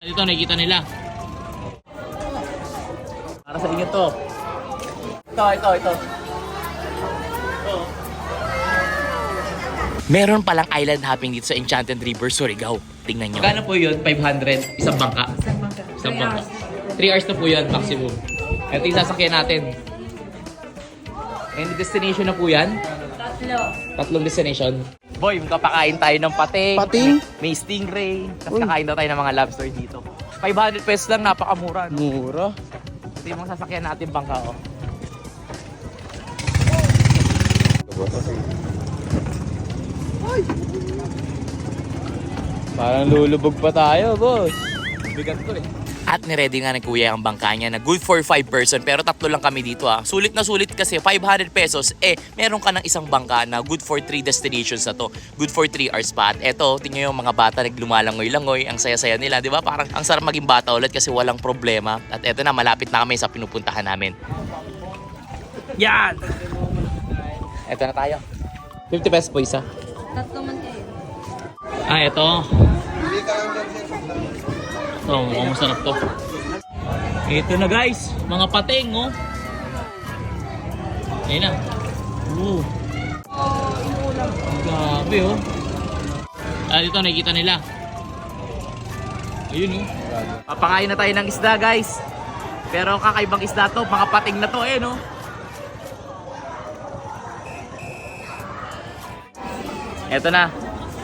Dito nakikita nila. Para sa inyo to. Ito, ito, ito. Meron palang island hopping dito sa Enchanted River, Surigao. Tingnan nyo. Magkano po yun? 500? Isang bangka? Isang bangka. Isang Three bangka. hours. 3 hours na po yan, maximum. Ito yung sasakyan natin. Any destination na po yan? Tatlo. Tatlong destination. Boy, magkapakain tayo ng pating. Pating? May stingray. Tapos kakain daw tayo ng mga lobster dito. 500 pesos lang, napakamura. No? Mura. Ito yung mga sasakyan natin bangka, oh. Parang lulubog pa tayo, boss. Bigat ko eh. At niready nga ng kuya ang bangka niya na good for 5 person pero tatlo lang kami dito ah. Sulit na sulit kasi 500 pesos eh meron ka ng isang bangka na good for 3 destinations na to. Good for 3 hours pa. At eto, tingnan yung mga bata naglumalangoy-langoy. Ang saya-saya nila, di ba? Parang ang sarap maging bata ulit kasi walang problema. At eto na, malapit na kami sa pinupuntahan namin. Yan! Eto na tayo. 50 pesos po isa. Tatlo man kayo. Ah, ito. Ito, mukhang masarap to. Ito na guys, mga pating, oh. Ayun na. Oo. Ang Grabe, oh. Ah, dito, nakikita nila. Ayun, oh. Papakain na tayo ng isda, guys. Pero kakaibang isda to, mga pating na to, eh, no? Eto na.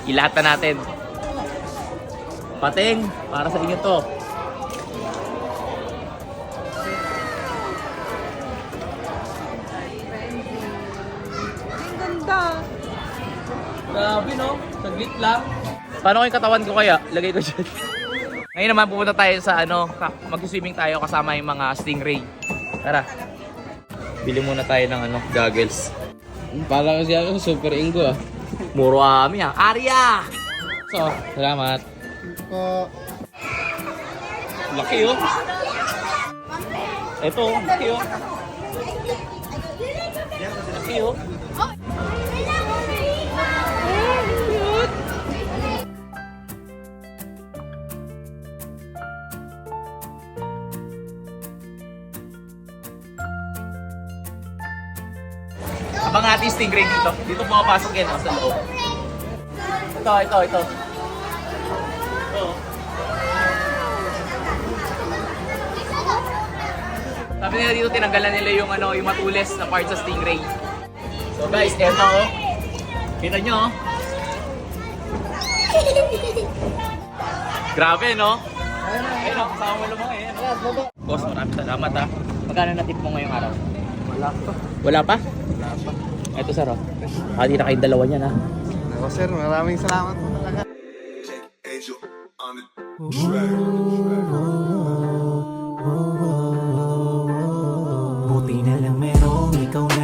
Ilahat na natin. Pating, para sa inyo to. Ang ganda. Grabe no, saglit lang. Paano yung katawan ko kaya? Lagay ko dyan. Ngayon naman pupunta tayo sa ano, mag-swimming tayo kasama yung mga stingray. Tara. Bili muna tayo ng ano, goggles. Parang kasi ako super ingo ah. Muro kami ah. Arya! So, salamat. Po. Laki oh. Ito, laki oh. Laki oh. Abang natin stingray dito. Dito pumapasok yan oh, sa loob. Ito, ito. Ito. Nila dito tinanggalan nila yung ano, yung matulis na part sa stingray. So guys, eto oh. Kita nyo oh. Grabe no? Ayun oh, kasama mo lumang eh. Boss, maraming salamat ah. Magkano na tip mo ngayong araw? Wala pa. Wala pa? Wala pa. Eto sir oh. Ah, di na kayong dalawa niyan ah. Ako sir, maraming salamat po talaga. Angel on the track.